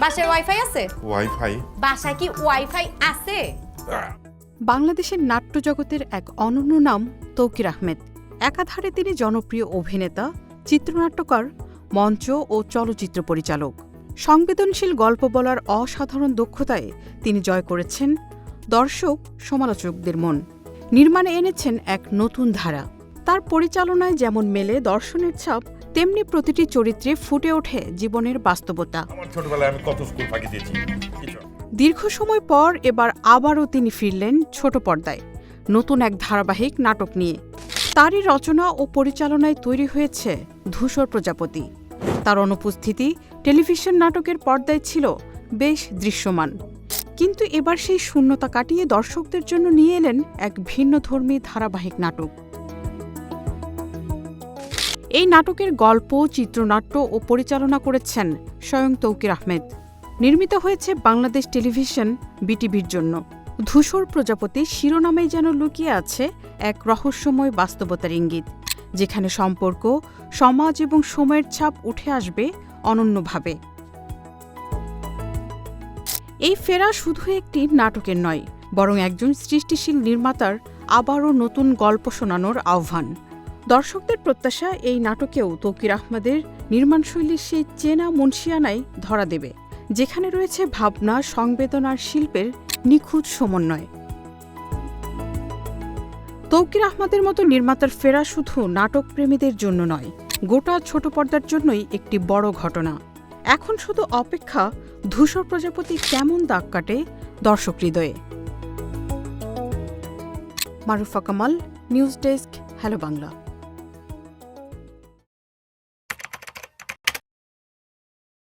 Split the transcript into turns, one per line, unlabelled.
বাসায় ওয়াইফাই আছে?
ওয়াইফাই
বাসায় কি ওয়াইফাই আছে?
বাংলাদেশের নাট্যজগতের এক অনন্য নাম তৌকির আহমেদ। একাধারে তিনি জনপ্রিয় অভিনেতা চিত্রনাট্যকার মঞ্চ ও চলচ্চিত্র পরিচালক। সংবেদনশীল গল্প বলার অসাধারণ দক্ষতায় তিনি জয় করেছেন দর্শক সমালোচকদের মন। নির্মাণে এনেছেন এক নতুন ধারা। তার পরিচালনায় যেমন মেলে দর্শনের ছাপ তেমনি প্রতিটি চরিত্রে ফুটে ওঠে জীবনের বাস্তবতা।
ছোটবেলায় আমি কত স্কুল ফাঁকি দিয়েছি।
দীর্ঘ সময় পর এবার আবারও তিনি ফিরলেন ছোট পর্দায়। নতুন এক ধারাবাহিক নাটক নিয়ে। তারই রচনা ও পরিচালনায় তৈরি হয়েছে ধূসর প্রজাপতি। তার অনুপস্থিতি টেলিভিশন নাটকের পর্দায় ছিল বেশ দৃশ্যমান। কিন্তু এবার সেই শূন্যতা কাটিয়ে দর্শকদের জন্য নিয়ে এলেন এক ভিন্নধর্মী ধারাবাহিক নাটক। এই নাটকের গল্প, চিত্রনাট্য ও পরিচালনা করেছেন স্বয়ং তৌকির আহমেদ। নির্মিত হয়েছে বাংলাদেশ টেলিভিশন বিটিভির জন্য। ধূসর প্রজাপতি শিরোনামে যেন লুকিয়ে আছে এক রহস্যময় বাস্তবতার ইঙ্গিত, যেখানে সম্পর্ক, সমাজ এবং সময়ের ছাপ উঠে আসবে অনন্যভাবে। এই ফেরা শুধু একটি নাটকের নয়, বরং একজন সৃষ্টিশীল নির্মাতার আবারও নতুন গল্প শোনানোর আহ্বান। দর্শকদের প্রত্যাশা, এই নাটকেও তৌকির আহমেদের নির্মাণশৈলীর সেই চেনা মুন্সিয়ানাই ধরা দেবে, যেখানে রয়েছে ভাবনা সংবেদনার শিল্পের নিখুঁত সমন্বয়। তৌকির আহমদের মতো নির্মাতার ফেরা শুধু নাটক প্রেমীদের জন্য নয়, গোটা ছোট পর্দার জন্যই একটি বড় ঘটনা। এখন শুধু অপেক্ষা, ধূসর প্রজাপতি কেমন দাগ কাটে দর্শক হৃদয়ে। Marufa Kamal, news desk, hello Bangla.